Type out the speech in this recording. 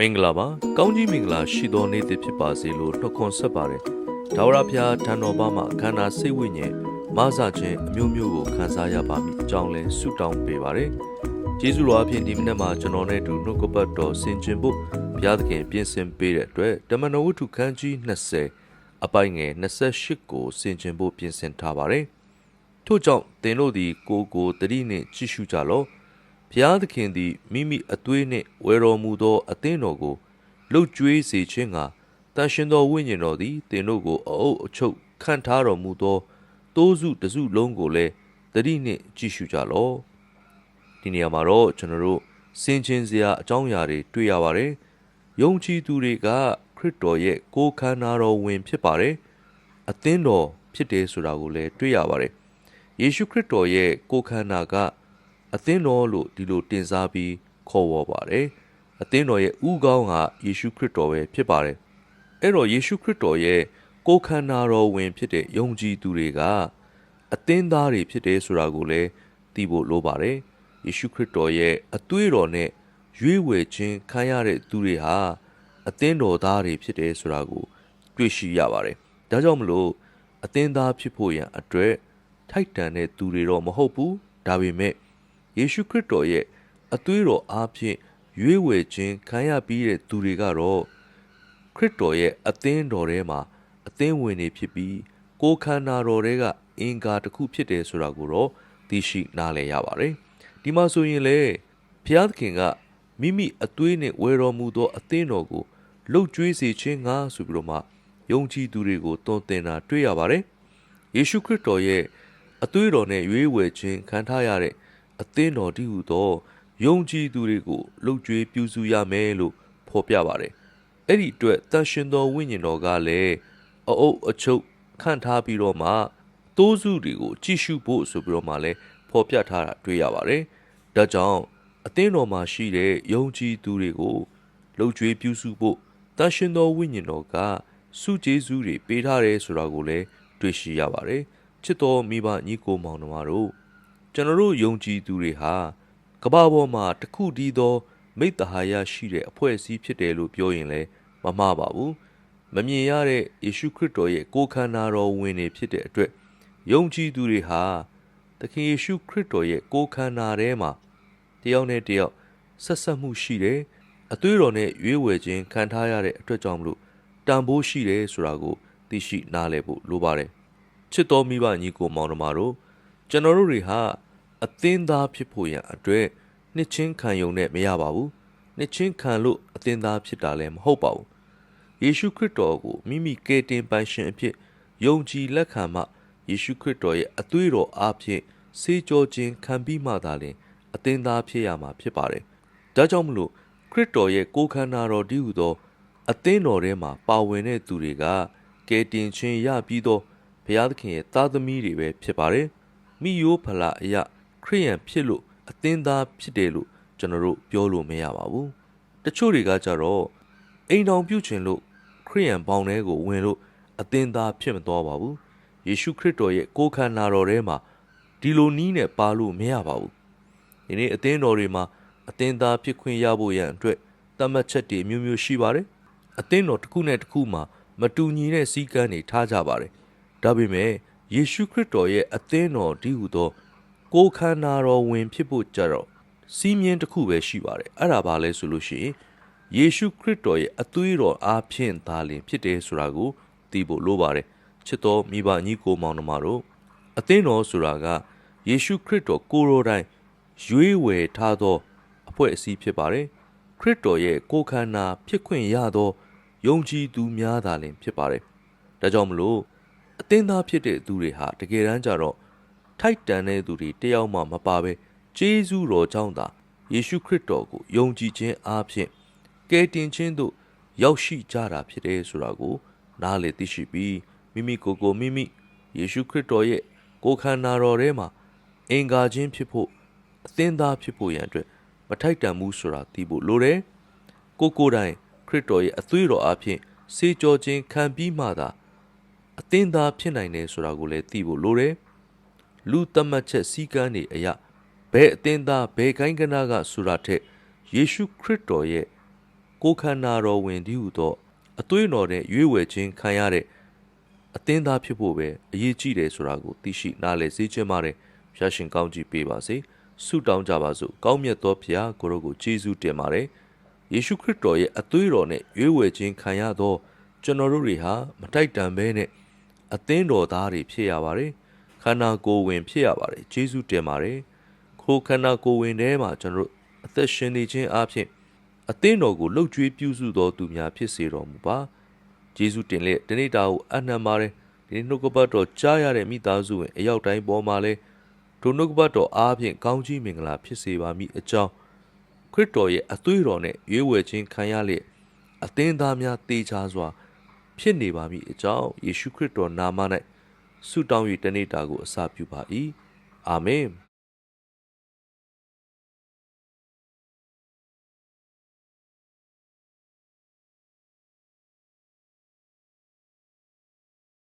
မင်္ဂလာပါကောင်းကြီးမင်္ဂလာရှိသောနေ့တစ်ဖြစ်ပါစေလို့နှုတ်ခွန်းဆက်ပါတယ်ဒါဝရဖျားထံတော်ဘာမှာခန္ဓာစိတ်ဝိညာဉ်မဆခြင်းအမျိုးမျိုးကိုခံစားရပါမည်အကြောင်းလဲဆုတောင်းပေးပါတယ်ကျေးဇူးတော်အဖြစ်ဒီမနေ့မှာကျွန်တော်နဲ့အတူနှုတ်ကပတ်တော်ဆင်ခြင်ဖို့ဘုရားသခင်ပြင်ဆင်ပေးတဲ့အတွက်တမန်တော်ဝတ္ထုခန်းကြီး20အပိုင်းငယ်28ကိုဆင်ခြင်ဖို့ပြင်ဆင်ထားပါတယ်ထို့ကြောင့်သင်တို့သည်ကိုယ်ကိုတတိနှင့်ကြည့်ရှုကြလော့ ဘုရားသခင်သည်မိမိအသွေးနှင့်ဝယ်တော်မူသောအသင်းတော်ကိုလှုပ်ကြွေးစေခြင်းကတန်ရှင်သောဝိညာဉ်တော်သည်သင်တို့ကိုအအုပ်အချုပ်ခံထားတော်မူသောတိုးစုတစ်စုလုံးကိုလည်းတတိနှင့်ကြည့်ရှုကြလော့ဒီနေရာမှာတော့ကျွန်တော်တို့စင်ချင်းစရာအကြောင်းအရာတွေတွေ့ရပါတယ်ယုံကြည်သူတွေကခရစ်တော်ရဲ့ကိုယ်ခန္ဓာတော်ဝင်ဖြစ်ပါတယ်အသင်းတော်ဖြစ်တယ်ဆိုတာကိုလည်းတွေ့ရပါတယ်ယေရှုခရစ်တော်ရဲ့ကိုယ်ခန္ဓာက အသင်းတော်လို့ဒီလိုတင်စားပြီးခေါ်ဝေါ်ပါတယ်အသင်းတော်ရဲ့ဥကောင်းကယေရှုခရစ်တော်ပဲဖြစ်ပါတယ်အဲ့တော့ယေရှုခရစ်တော်ရဲ့ကိုယ်ခန္ဓာတော်ဝင်ဖြစ်တဲ့ယုံကြည်သူတွေကအသင်းသားတွေဖြစ်တယ်ဆိုတာကိုလည်းသိဖို့လိုပါတယ်ယေရှုခရစ်တော်ရဲ့အသွေးတော်နဲ့ရွေးဝယ်ခြင်းခံရတဲ့သူတွေဟာအသင်းတော်သားတွေဖြစ်တယ်ဆိုတာကိုတွေ့ရှိရပါတယ်ဒါကြောင့်မလို့အသင်းသားဖြစ်ဖို့ရန်အတွက်ထိုက်တန်တဲ့သူတွေတော့မဟုတ်ဘူးဒါပေမဲ့ ယေရှုခရစ်တော်ရဲ့အသွေးတော်အားဖြင့်ရွေးဝယ်ခြင်းခံရပြီးတဲ့သူတွေကတော့ခရစ်တော်ရဲ့အသင်းတော်ထဲမှာအသင်းဝင်နေဖြစ်ပြီးကိုယ်ခန္ဓာတော်ထဲကအင်္ဂါတစ်ခုဖြစ်တယ်ဆိုတာကိုတော့သိရှိနားလည်ရပါတယ်ဒီမှာဆိုရင်လေဘုရားသခင်ကမိမိအသွေးနဲ့ဝယ်တော်မူသောအသင်းတော်ကိုလှုပ်ကြွေးစေခြင်းငါဆိုပြီးတော့မှယုံကြည်သူတွေကိုတွန်းတင်တာတွေ့ရပါတယ်ယေရှုခရစ်တော်ရဲ့အသွေးတော်နဲ့ရွေးဝယ်ခြင်းခံထားရတဲ့ အသင်းတော်တည်းဟူသောယုံကြည်သူတွေကိုလှုပ်ကြွေးပြုစုရမယ်လို့ဖော်ပြပါတယ်။အဲ့ဒီအတွက်တန်ရှင်တော်ဝိညာဉ်တော်ကလည်းအအုပ်အချုပ်ခန့်ထားပြီးတော့မှတိုးစုတွေကိုကြည့်ရှုဖို့ဆိုပြီးတော့မှလည်းဖော်ပြထားတာတွေ့ရပါတယ်။ဒါကြောင့်အသင်းတော်မှာရှိတဲ့ယုံကြည်သူတွေကိုလှုပ်ကြွေးပြုစုဖို့တန်ရှင်တော်ဝိညာဉ်တော်ကစုကျေးဇူးတွေပေးထားတယ်ဆိုတာကိုလည်းတွေ့ရှိရပါတယ်။ချစ်တော်မိဘညီကိုမောင်နှမတို့ ကျွန်တော်တို့ယုံကြည်သူတွေဟာကမ္ဘာပေါ်မှာတစ်ခုတည်းသော မိတ္တဟာယရှိတဲ့အဖွဲ့အစည်းဖြစ်တယ်လို့ပြောရင်လည်းမမှားပါဘူးမမြင်ရတဲ့ယေရှုခရစ်တော်ရဲ့ကိုယ်ခန္ဓာတော်ဝင်နေဖြစ်တဲ့အတွက်ယုံကြည်သူတွေဟာသခင်ယေရှုခရစ်တော်ရဲ့ကိုယ်ခန္ဓာထဲမှာတယောက်နဲ့တယောက်ဆက်ဆက်မှုရှိတယ်အသွေးတော်နဲ့ရွေးဝယ်ခြင်းခံထားရတဲ့အတွက်ကြောင့်မလို့တန်ဖိုးရှိတယ်ဆိုတာကိုသိရှိနားလည်ဖို့လိုပါတယ်ချစ်တော်မိဘညီကိုမောင်နှမတို့ကျွန်တော်တို့တွေဟာ အသင်းသားဖြစ်ဖို့ရန်အတွက်နှစ်ချင်းခံယုံနဲ့မရပါဘူးနှစ်ချင်းခံလို့အသင်းသားဖြစ်တာလည်းမဟုတ်ပါဘူးယေရှုခရစ်တော်ကိုမိမိကယ်တင်ပိုင်ရှင်အဖြစ်ယုံကြည်လက်ခံမှယေရှုခရစ်တော်ရဲ့အသွေးတော်အားဖြင့်စေကြောခြင်းခံပြီးမှသာလျှင်အသင်းသားဖြစ်ရမှာဖြစ်ပါတယ်ဒါကြောင့်မလို့ခရစ်တော်ရဲ့ကိုယ်ခန္ဓာတော်တည်းဟူသောအသင်းတော်ထဲမှာပါဝင်တဲ့သူတွေကကယ်တင်ခြင်းရပြီးသောဘုရားသခင်ရဲ့သားသမီးတွေပဲဖြစ်ပါတယ်မိယိုးဖလာအရာ ခရိယန်ဖြစ်လို့အသင်းသားဖြစ်တယ်လို့ကျွန်တော်တို့ပြောလို့မရပါဘူးတချို့တွေကကြတော့အိမ်တော်ပြုချင်လို့ခရိယန်ဘောင်ထဲကိုဝင်လို့အသင်းသားဖြစ်မသွားပါဘူးယေရှုခရစ်တော်ရဲ့ကိုယ်ခန္ဓာတော်ထဲမှာဒီလိုနီးနဲ့ပါလို့မရပါဘူးဒီနေ့အသင်းတော်တွေမှာအသင်းသားဖြစ်ခွင့်ရဖို့ရန်အတွက်တတ်မှတ်ချက်တွေမျိုးမျိုးရှိပါတယ်အသင်းတော်တစ်ခုနဲ့တစ်ခုမှာမတူညီတဲ့စည်းကမ်းတွေထားကြပါတယ်ဒါပေမဲ့ယေရှုခရစ်တော်ရဲ့အသင်းတော်ဒီဟုသော ကိုယ်ခန္ဓာတော်ဝင်ဖြစ်ဖို့ကြတော့စီးမြင်တစ်ခုပဲရှိပါတယ်အဲ့ဒါဘာလဲဆိုလို့ရှိရင်ယေရှုခရစ်တော်ရဲ့အသွေးတော်အားဖြင့်သာလျှင်ဖြစ်တယ်ဆိုတာကိုသိဖို့လိုပါတယ်ချစ်တော်မိဘညီကိုမောင်နှမတို့အသင်းတော်ဆိုတာကယေရှုခရစ်တော်ကိုယ်တော်တိုင်ရွေးဝယ်ထားသောအဖွဲ့အစည်းဖြစ်ပါတယ်ခရစ်တော်ရဲ့ကိုယ်ခန္ဓာဖြစ်ခွင့်ရသောယုံကြည်သူများသာလျှင်ဖြစ်ပါတယ်ဒါကြောင့်မလို့အသင်းသားဖြစ်တဲ့သူတွေဟာတကယ်တမ်းကျတော့ ထိုက်တန်တဲ့သူတွေတယောက်မှမပါဘဲဂျေဇုတော်ကြောင့်သာယေရှုခရစ်တော်ကိုယုံကြည်ခြင်းအားဖြင့်ကယ်တင်ခြင်းသို့ရောက်ရှိကြတာဖြစ်တယ်ဆိုတာကို နားလည်သိရှိပြီးမိမိကိုယ်ကိုမိမိယေရှုခရစ်တော်ရဲ့ကိုယ်ခန္ဓာတော်ထဲမှာအင်္ဂါချင်းဖြစ်ဖို့အသင်းသားဖြစ်ဖို့ရန်အတွက်မထိုက်တန်မှုဆိုတာသိဖို့လိုတယ်ကိုကိုယ်တိုင်ခရစ်တော်ရဲ့အသွေးတော်အားဖြင့်စေကြောခြင်းခံပြီးမှသာအသင်းသားဖြစ်နိုင်တယ်ဆိုတာကိုလည်းသိဖို့လိုတယ် လူသတ်မှတ်ချက်စည်းကမ်းတွေအရဘယ်အသင်းသားဘယ်ကိုင်းကနာကဆိုတာထက်ယေရှုခရစ်တော်ရဲ့ကိုယ်ခန္ဓာတော်ဝင်တည်းဟုသောအသွေးတော်နဲ့ရွေးဝယ်ခြင်းခံရတဲ့အသင်းသားဖြစ်ဖို့ပဲအရေးကြီးတယ်ဆိုတာကိုသိရှိနားလည်စေခြင်းပါတယ်ဖျားရှင်ကောင်းကြီးပေးပါစေဆုတောင်းကြပါစို့ကောင်းမြတ်သောဖျားကိုရောကိုကျေးဇူးတင်ပါတယ်ယေရှုခရစ်တော်ရဲ့အသွေးတော်နဲ့ရွေးဝယ်ခြင်းခံရသောကျွန်တော်တို့တွေဟာမတိုက်တန်ဘဲနဲ့အသင်းတော်သားတွေဖြစ်ရပါတယ်ခ န္ဓာကိုယ်ဝင်ဖြစ်ရပါတယ်ကျေးဇူးတင်ပါတယ်ခိုးခန္ဓာကိုယ်ဝင်ထဲမှာကျွန်တော်တို့အသက်ရှင်နေခြင်းအပြင်အသင်းတော်ကိုလှုပ်ကြွေးပြုစုတော်သူများဖြစ်စေတော်မူပါကျေးဇူးတင်လက်ဒီနေ့တာကိုအနှံပါတယ်ဒီနေ့နှုတ်ကပတ်တော်ကြားရတဲ့မိသားစုဝင်အရောက်တိုင်းပေါ်မှာလဲဒုနှုတ်ကပတ်တော်အားဖြင့်ကောင်းကြီးမင်္ဂလာဖြစ်စေပါမိအကြောင်းခရစ်တော်ရဲ့အသွေးတော်နဲ့ရွေးဝယ်ခြင်းခံရလျက်အသင်းသားများတေချာစွာ ဖြစ်နေပါမည်အကြောင်းယေရှုခရစ်တော်နာမ၌ ဆုတောင်း၍တနေ့တာကိုအစာပြုပါ၏အာမင်